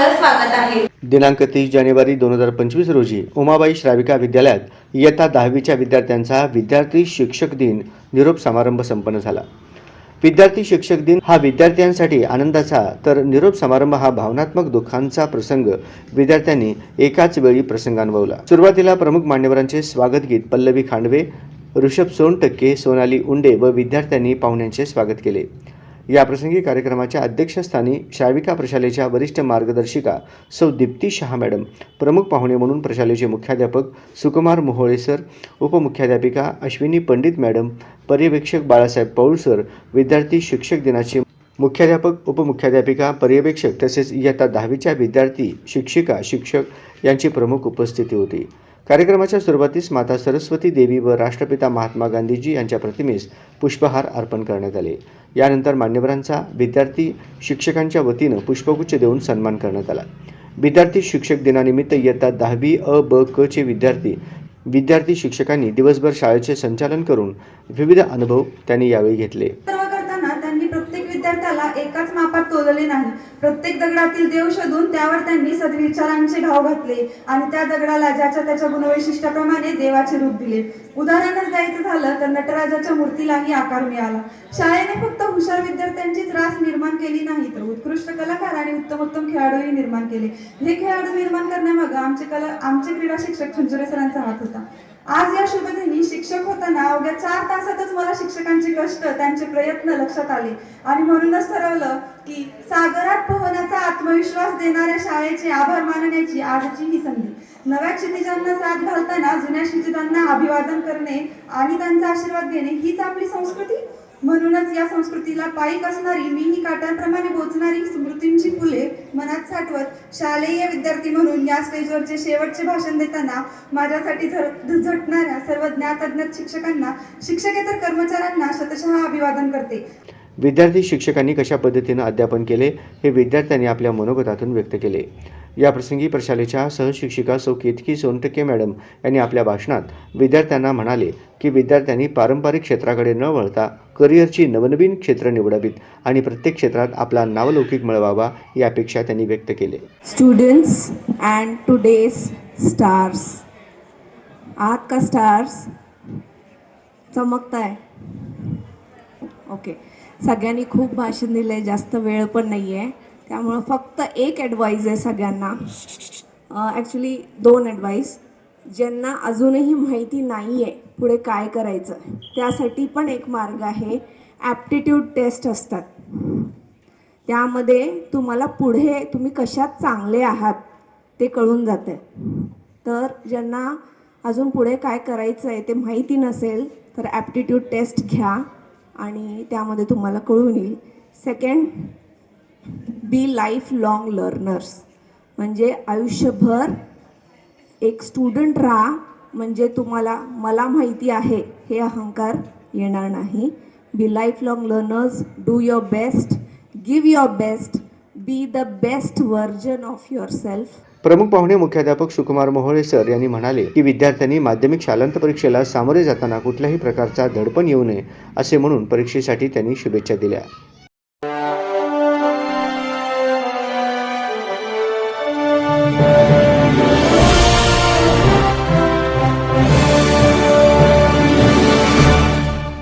आपलं स्वागत आहे. दिनांक तीस जानेवारी दोन हजार पंचवीस रोजी उमाबाई श्राविका विद्यालयात इयत्ता दहावीच्या विद्यार्थ्यांचा विद्यार्थी शिक्षक दिन निरोप समारंभ संपन्न झाला. विद्यार्थी शिक्षक दिन हा विद्यार्थ्यांसाठी आनंदाचा तर निरोप समारंभ हा भावनात्मक दुःखांचा प्रसंग विद्यार्थ्यांनी एकाच वेळी प्रसंगानुभवला सुरुवातीला प्रमुख मान्यवरांचे स्वागत गीत पल्लवी खांडवे ऋषभ सोनटक्के सोनाली उंडे व विद्यार्थ्यांनी पाहुण्यांचे स्वागत केले. याप्रसंगी कार्यक्रमाच्या अध्यक्षस्थानी शाविका प्रशालेच्या वरिष्ठ मार्गदर्शिका सौ दीप्ती शहा मॅडम प्रमुख पाहुणे म्हणून प्रशालेचे मुख्याध्यापक सुकुमार मोहोळे सर उपमुख्याध्यापिका अश्विनी पंडित मॅडम पर्यवेक्षक बाळासाहेब पौळ सर विद्यार्थी शिक्षक दिनाचे मुख्याध्यापक उपमुख्याध्यापिका पर्यवेक्षक तसेच इयत्ता दहावीच्या विद्यार्थी शिक्षिका शिक्षक यांची प्रमुख उपस्थिती होती. कार्यक्रमाच्या सुरुवातीस माता सरस्वती देवी व राष्ट्रपिता महात्मा गांधीजी यांच्या प्रतिमेस पुष्पहार अर्पण करण्यात आले. यानंतर मान्यवरांचा विद्यार्थी शिक्षकांच्या वतीनं पुष्पगुच्छ देऊन सन्मान करण्यात आला. विद्यार्थी शिक्षक दिनानिमित्त इयत्ता दहावी अ ब क चे विद्यार्थी विद्यार्थी शिक्षकांनी दिवसभर शाळेचे संचालन करून विविध अनुभव त्यांनी यावेळी घेतले. विद्यार्थ्याला एकाच मापात तोलले नाही. प्रत्येक दगडातील देव शोधून त्यावर त्यांनी सद्विचारांचे घाव घातले आणि त्या दगडाला ज्याच्या त्याच्या गुणवैशिष्ट्याप्रमाणे देवाचे रूप दिले. उदाहरणच द्यायचं झालं तर नटराजाच्या मूर्तीलाही आकार मिळाला. शाळेने फक्त हुशार विद्यार्थ्यांचीच रास निर्माण केली नाही तर उत्कृष्ट कलाकार आणि उत्तम उत्तम खेळाडूही निर्माण केले. हे खेळाडू निर्माण करण्यामागे आमचे कला आमचे क्रीडा शिक्षक छंजुरे सरांचा हात होता. आज या शुभदिनी शिक्षक होताना अवघ्या चार तासातच मला शिक्षकांचे कष्ट त्यांचे प्रयत्न लक्षात आले. आणि म्हणूनच ठरवलं की सागरात पोहण्याचा आत्मविश्वास देणाऱ्या शाळेचे आभार मानण्याची आजची ही संधी. नव्या क्षितिजांना साथ घालताना जुन्या क्षितिजांना अभिवादन करणे आणि त्यांचा आशीर्वाद घेणे हीच आपली संस्कृती? म्हणूनच या संस्कृतीला पायीक असणारी मी ही काट्यांप्रमाणे बोचणारी स्मृतींची फुले मनात साठवत शालेय विद्यार्थी म्हणून या स्टेजवरचे शेवटचे भाषण देताना माझ्यासाठी झटणाऱ्या सर्व ज्ञातज्ञ शिक्षकांना शिक्षकेतर कर्मचाऱ्यांना शतशः अभिवादन करते. विद्यार्थी शिक्षकांनी कशा पद्धतीनं अध्यापन केले हे विद्यार्थ्यांनी आपल्या मनोगतातून व्यक्त केले. याप्रसंगी प्रशालेच्या सहशिक्षिका सौ केतकी सोनटके मॅडम यांनी आपल्या भाषणात विद्यार्थ्यांना म्हणाले की विद्यार्थ्यांनी पारंपरिक क्षेत्राकडे न वळता करिअरची नवनवीन क्षेत्र निवडावीत आणि प्रत्येक क्षेत्रात आपला नावलौकिक मिळवावा ही अपेक्षा त्यांनी व्यक्त केली. स्टुडंट्स अँड टुडेज स्टार्स आत का स्टार्स चमकताय. ओके सगळ्यांनी खूप भाषण दिलं आहे जास्त वेळ पण नाही आहे त्यामुळं फक्त एक ॲडवाईज आहे सगळ्यांना. ॲक्च्युली दोन ॲडवाईस ज्यांना अजूनही माहिती नाही आहे पुढे काय करायचं त्यासाठी पण एक मार्ग आहे. ॲप्टिट्यूड टेस्ट असतात. त्यामध्ये तुम्हाला पुढे तुम्ही कशात चांगले आहात ते कळून जातं. तर ज्यांना अजून पुढे काय करायचं आहे ते माहिती नसेल तर ॲप्टिट्यूड टेस्ट घ्या आणि त्यामध्ये तुम्हाला कळून येईल. Second be life long learners म्हणजे आयुष्यभर एक स्टुडंट राहा म्हणजे तुम्हाला मला माहिती आहे हे अहंकार येणार नाही. Be life long learners do your best give your best be the best version of your self प्रमुख पाहुणे मुख्याध्यापक सुकुमार मोहोळे सर यांनी म्हणाले की विद्यार्थ्यांनी माध्यमिक शालांत परीक्षेला सामोरे जाताना कुठल्याही प्रकारचा दडपण येऊ नये असे म्हणून परीक्षेसाठी त्यांनी शुभेच्छा दिल्या.